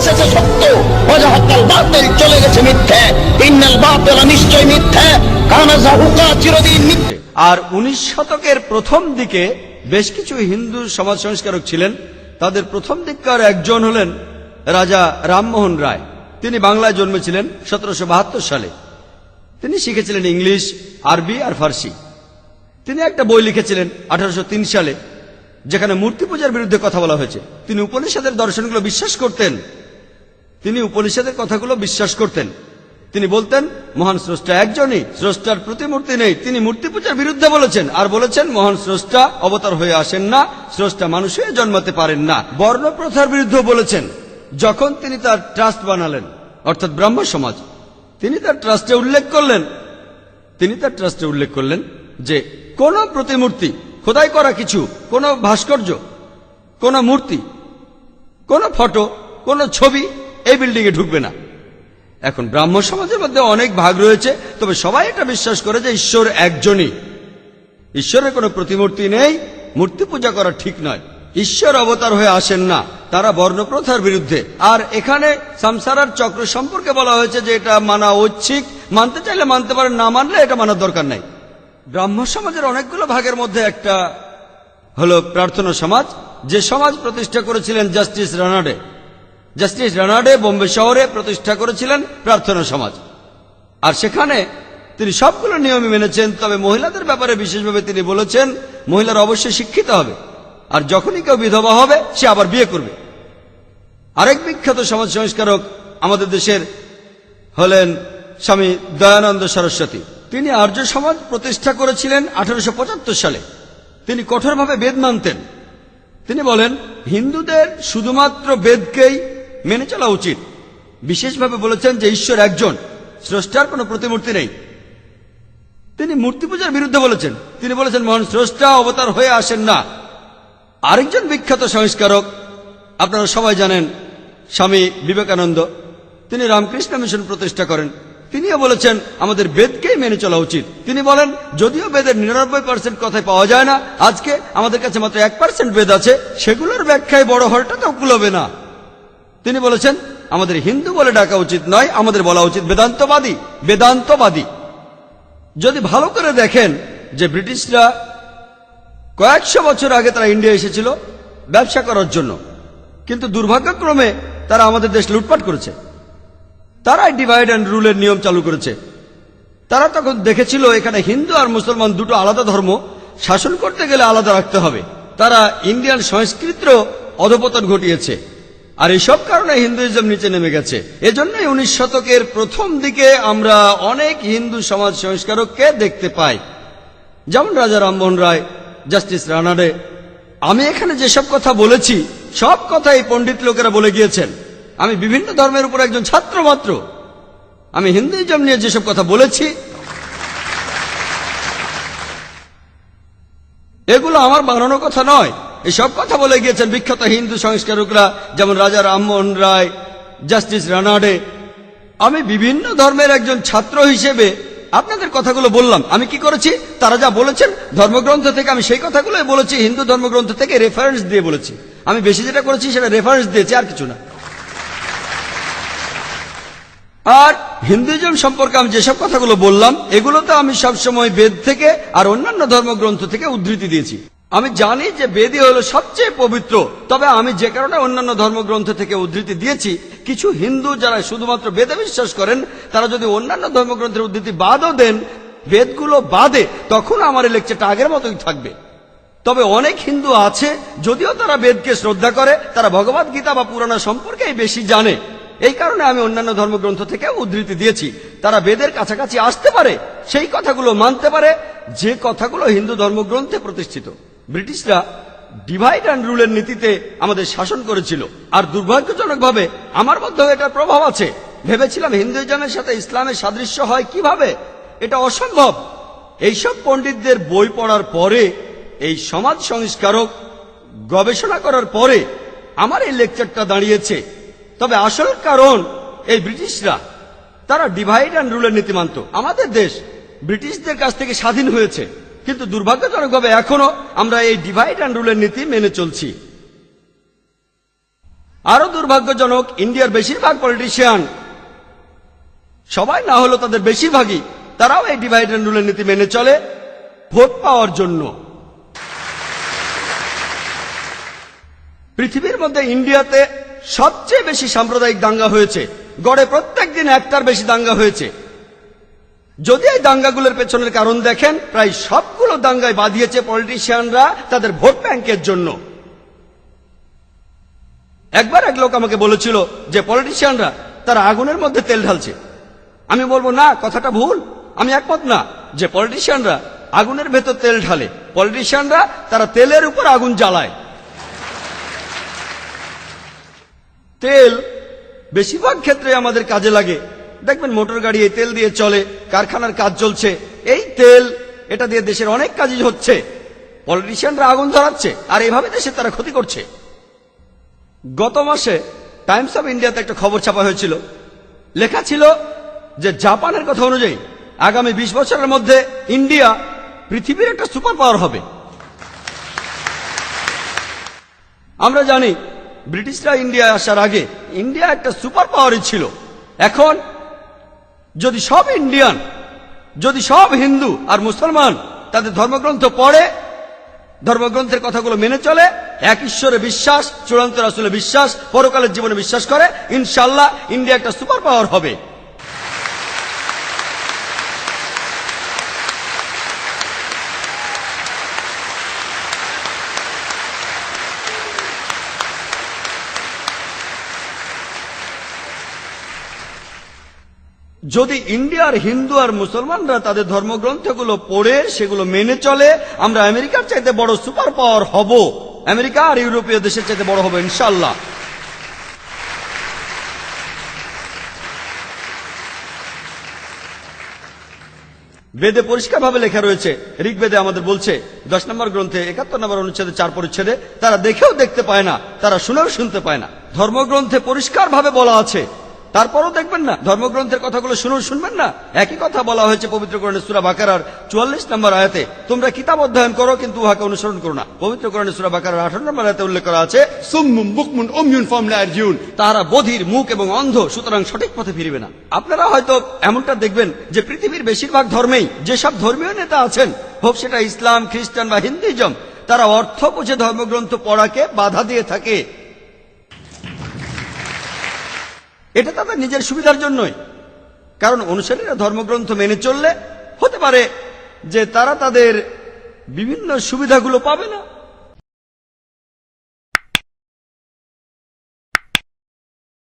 এসেছে সত্য। ওয়াজাহাক্কাল বাতিল চলে গেছে মিথ্যে। ইন্নাল বাতিল নিশ্চয় মিথ্যে। কানা জাহুকা চিরদিন মিথ্যে। আর উনিশ শতকের প্রথম দিকে বেশ কিছু হিন্দু সমাজ সংস্কারক ছিলেন। তাদের প্রথম দিককার একজন হলেন রাজা রামমোহন রায়। তিনি বাংলায় জন্মেছিলেন সতেরোশো বাহাত্তর সালে। তিনি শিখেছিলেন ইংলিশ, আরবি আর ফার্সি। তিনি একটা বই লিখেছিলেন আঠারোশো তিন সালে, যেখানে মূর্তি পূজার বিরুদ্ধে কথা বলা হয়েছে। তিনি উপনিষদের দর্শনগুলো বিশ্বাস করতেন। তিনি উপনিষদের কথাগুলো বিশ্বাস করতেন। তিনি বলতেন, মহান স্রষ্টা একজনই, স্রষ্টার প্রতিমূর্তি নেই। তিনি মূর্তি পূজার বিরুদ্ধে বলেছেন। আর বলেছেন, মহান স্রষ্টা অবতার হয়ে আসেন না, স্রষ্টা মানুষ হয়ে জন্মাতে পারেন না। বর্ণ প্রথার বিরুদ্ধে বলেছেন, যখন তিনি তার ট্রাস্ট বানালেন, অর্থাৎ ব্রাহ্ম সমাজ, তিনি তার ট্রাস্টে উল্লেখ করলেন। তিনি তার ট্রাস্টে উল্লেখ করলেন যে, কোন প্রতিমূর্তি, খোদাই করা কিছু, কোন ভাস্কর্য, কোন মূর্তি, কোন ফটো, কোন ছবি এই বিল্ডিং এ ঢুকবে না। এখন ব্রাহ্ম সমাজের মধ্যে অনেক ভাগ রয়েছে, তবে সবাই এটা বিশ্বাস করে যে ঈশ্বর একজনই। ঈশ্বরের কোনো প্রতিমূর্তি নেই, মূর্তি পূজা করা ঠিক নয়। ঈশ্বর অবতার হয়ে আসেন না, তারা বর্ণপ্রথার বিরুদ্ধে। আর এখানে সংসারার চক্র সম্পর্কে বলা হয়েছে যে এটা মানা ঐচ্ছিক, মানতে চাইলে মানতে পারেন, না মানলে এটা মানার দরকার নাই। ব্রাহ্ম সমাজের অনেকগুলো ভাগের মধ্যে একটা হলো প্রার্থনা সমাজ, যে সমাজ প্রতিষ্ঠা করেছিলেন জাস্টিস রানাডে। জাস্টিস রানাডে বোম্বে শহরে প্রতিষ্ঠা করেছিলেন প্রার্থনা সমাজ। আর সেখানে তিনি সবগুলো নিয়মই মেনেছেন, তবে মহিলাদের ব্যাপারে বিশেষভাবে তিনি বলেছেন, মহিলারা অবশ্যই শিক্ষিত হবে, আর যখনই কেউ বিধবা হবে, সে আবার বিয়ে করবে। আরেক বিখ্যাত সমাজ সংস্কারক আমাদের দেশের হলেন স্বামী দয়ানন্দ সরস্বতী। তিনি আর্য সমাজ প্রতিষ্ঠা করেছিলেন আঠারোশো পঁচাত্তর সালে। তিনি কঠোরভাবে বেদ মানতেন। তিনি বলেন, হিন্দুদের শুধুমাত্র বেদকেই মেনে চলা উচিত। বিশেষভাবে বলেছেন যে ঈশ্বর একজন, স্রষ্টার কোনো প্রতিমূর্তি নেই। তিনি মূর্তি পূজার বিরুদ্ধে বলেছেন। তিনি বলেছেন, মহান স্রষ্টা অবতার হয়ে আসেন না। আরেকজন বিখ্যাত সংস্কারক, আপনারা সবাই জানেন, স্বামী বিবেকানন্দ। তিনি রামকৃষ্ণ মিশন প্রতিষ্ঠা করেন। তিনিও বলেছেন, আমাদের বেদকেই মেনে চলা উচিত। তিনি বলেন, যদিও বেদের নিরানব্বই পার্সেন্ট কথায় পাওয়া যায় না, আজকে আমাদের কাছে মাত্র এক পার্সেন্ট বেদ আছে, সেগুলোর ব্যাখ্যায় বড় হলটা তো কুলোবে না। তিনি বলেছেন, আমাদের হিন্দু বলে ডাকা উচিত নয়, আমাদের বলা উচিত বেদান্তবাদী বেদান্তবাদী। যদি ভালো করে দেখেন যে ব্রিটিশরা কয়েকশো বছর আগে তারা ইন্ডিয়া এসেছিল ব্যবসা করার জন্য, কিন্তু দুর্ভাগ্যক্রমে তারা আমাদের দেশ লুটপাট করেছে। তারাই ডিভাইড অ্যান্ড রুলের নিয়ম চালু করেছে। তারা তখন দেখেছিল, এখানে হিন্দু আর মুসলমান দুটো আলাদা ধর্ম, শাসন করতে গেলে আলাদা রাখতে হবে। তারা ইন্ডিয়ান সংস্কৃতিরও অধপতন ঘটিয়েছে। আর এইসব কারণে হিন্দুইজম নিচে নেমে গেছে। এজন্যই উনিশ শতকের প্রথম দিকে আমরা অনেক হিন্দু সমাজ সংস্কারককে দেখতে পাই। যেমন রাজা রামমোহন রায়, জাস্টিস রানাডে। আমি এখানে যেসব কথা বলেছি, সব কথা এই পণ্ডিত লোকেরা বলে গিয়েছেন। আমি বিভিন্ন ধর্মের উপর একজন ছাত্র মাত্র। আমি হিন্দুইজম নিয়ে যেসব কথা বলেছি, এগুলো আমার বানানো কথা নয়। এসব কথা বলে গিয়েছেন বিখ্যাত হিন্দু সংস্কারকরা, যেমন রাজা রামমোহন রায়, জাস্টিস রানাডে। আমি বিভিন্ন ধর্মের একজন ছাত্র হিসেবে আপনাদের কথাগুলো বললাম। আমি কি করেছি? তারা যা বলেছেন, ধর্মগ্রন্থ থেকে আমি সেই কথাগুলোই বলেছি, হিন্দু ধর্মগ্রন্থ থেকে রেফারেন্স দিয়ে বলেছি। আমি বেশি যেটা করেছি, সেটা রেফারেন্স দিয়েছি, আর কিছু না। আর হিন্দুইজম সম্পর্কে আমি যেসব কথাগুলো বললাম এগুলো তো আমি সবসময় বেদ থেকে আর অন্যান্য ধর্মগ্রন্থ থেকে উদ্ধৃতি দিয়েছি। আমি জানি যে বেদই হলো সবচেয়ে পবিত্র, তবে আমি যে কারণে অন্যান্য ধর্মগ্রন্থ থেকে উদ্ধৃতি দিয়েছি, কিছু হিন্দু যারা শুধুমাত্র বেদে বিশ্বাস করেন, তারা যদি অন্যান্য ধর্মগ্রন্থের উদ্ধৃতি বাদও দেন, বেদগুলো বাদে, তখন আমার লেকচারটা আগের মতোই থাকবে। তবে অনেক হিন্দু আছে, যদিও তারা বেদকে শ্রদ্ধা করে, তারা ভগবত গীতা বা পুরাণ সম্পর্কেই বেশি জানে। এই কারণে আমি অন্যান্য ধর্মগ্রন্থ থেকে উদ্ধৃতি দিয়েছি। তারা বেদের কাছাকাছি আসতে পারে, সেই কথাগুলো মানতে পারে, যে কথাগুলো হিন্দু ধর্মগ্রন্থে প্রতিষ্ঠিত। ব্রিটিশরা ডিভাইড অ্যান্ড রুলের নীতিতে আমাদের শাসন করেছিল। আর দুর্ভাগ্যজনকভাবে আমার মধ্যেও এটার প্রভাব আছে। ভেবেছিলাম হিন্দুইজমের সাথে ইসলামের সাদৃশ্য হয় কীভাবে? এটা অসম্ভব। এইসব পণ্ডিতদের বই পড়ার পরে, এই সমাজ সংস্কারক গবেষণা করার পরে আমার এই লেকচারটা দাঁড়িয়েছে। তবে আসল কারণ এই ব্রিটিশরা, তারা ডিভাইড অ্যান্ড রুলের নীতি মানত। আমাদের দেশ ব্রিটিশদের কাছ থেকে স্বাধীন হয়েছে। কিন্তু দুর্ভাগ্যজনকভাবে এখনও আমরা এই ডিভাইড অ্যান্ড রুলের নীতি মেনে চলছি। আরও দুর্ভাগ্যজনক, ইন্ডিয়ার বেশিরভাগ পলিটিশিয়ান সবাই না হলো তাদের বেশিরভাগই তারাও এই ডিভাইড অ্যান্ড রুলের নীতি মেনে চলে, ভোট পাওয়ার জন্য। পৃথিবীর মধ্যে ইন্ডিয়াতে সবচেয়ে বেশি সাম্প্রদায়িক দাঙ্গা হয়েছে। গড়ে প্রত্যেক দিন একটার বেশি দাঙ্গা হয়েছে। যদি এই দাঙ্গাগুলোর পেছনের কারণ দেখেন, প্রায় সবগুলো দাঙ্গায় বাঁধিয়েছে পলিটিশিয়ানরা তাদের ভোট ব্যাংকের জন্য। একবার এক লোক আমাকে বলেছিল যে পলিটিশিয়ানরা তারা আগুনের মধ্যে তেল ঢালছে। আমি বলব, না, কথাটা ভুল। আমি একমত না যে পলিটিশিয়ানরা আগুনের ভেতর তেল ঢালে। পলিটিশিয়ানরা তারা তেলের উপর আগুন জ্বালায়। তেল বেশিরভাগ ক্ষেত্রে আমাদের কাজে লাগে দেখবেন মোটর গাড়ি এই তেল দিয়ে চলে, কারখানার কাজ চলছে। এই তেল, এটা দিয়ে দেশের অনেক কাজই হচ্ছে। পলিটিশিয়ানরা আগুন ধরাচ্ছে, আর এইভাবে দেশে তারা ক্ষতি করছে। গত মাসে টাইমস অফ ইন্ডিয়াতে একটা খবর ছাপা হয়েছিল। লেখা ছিল যে জাপানের কথা অনুযায়ী আগামী ২০ বছরের মধ্যে ইন্ডিয়া পৃথিবীর একটা সুপার পাওয়ার হবে। আমরা জানি, ব্রিটিশরা ইন্ডিয়ায় আসার আগে ইন্ডিয়া একটা সুপার পাওয়ারই ছিল। এখন যদি সব ইন্ডিয়ান, যদি সব হিন্দু আর মুসলমান তাদের ধর্মগ্রন্থ পড়ে, ধর্মগ্রন্থের কথাগুলো মেনে চলে, এক ঈশ্বরে বিশ্বাস, চূড়ান্ত রাসুলে বিশ্বাস, পরকালের জীবনে বিশ্বাস করে ইনশাল্লাহ ইন্ডিয়া একটা সুপার পাওয়ার হবে। যদি ইন্ডিয়ার হিন্দু আর মুসলমানরা তাদের ধর্মগ্রন্থগুলো পড়ে, সেগুলো মেনে চলে, আমরা আমেরিকার চাইতে বড় সুপার পাওয়ার হব। আমেরিকা আর ইউরোপীয় দেশের চাইতে বড় হব ইনশাল্লাহ বেদে পরিষ্কারভাবে লেখা রয়েছে, ঋগ্বেদে আমাদের বলছে, দশ নম্বর গ্রন্থে একাত্তর নম্বর অনুচ্ছেদে চার পরিচ্ছেদে, তারা দেখেও দেখতে পায় না, তারা শুনেও শুনতে পায় না। ধর্মগ্রন্থে পরিষ্কারভাবে বলা আছে তারপরও দেখবেন না, ধর্মগ্রন্থের কথাগুলো শুনুন, শুনবেন না। একই কথা বলা হয়েছে পবিত্র কোরআনে সুরা বাকারার চুয়াল্লিশ নম্বর আয়াতে, তোমরা কিতাব অধ্যয়ন করো, কিন্তু উহাকে অনুসরণ করো না। পবিত্র কোরআনে সুরা বাকারার আঠারো নম্বর আয়াতে উল্লেখ করা আছে, সুম্মুম বুকমুন তারা বধির মুখ এবং অন্ধ, সুতরাং সঠিক পথে ফিরবে না। আপনারা হয়তো এমনটা দেখবেন যে পৃথিবীর বেশিরভাগ ধর্মেই যেসব ধর্মীয় নেতা আছেন, হোক সেটা ইসলাম, খ্রিস্টান বা হিন্দুইজম, তারা অর্থ বুঝে ধর্মগ্রন্থ পড়াকে বাধা দিয়ে থাকে। এটা তাদের নিজের সুবিধার জন্যই। কারণ অনুসারীরা ধর্মগ্রন্থ মেনে চললে হতে পারে যে তারা তাদের বিভিন্ন সুবিধাগুলো পাবে না।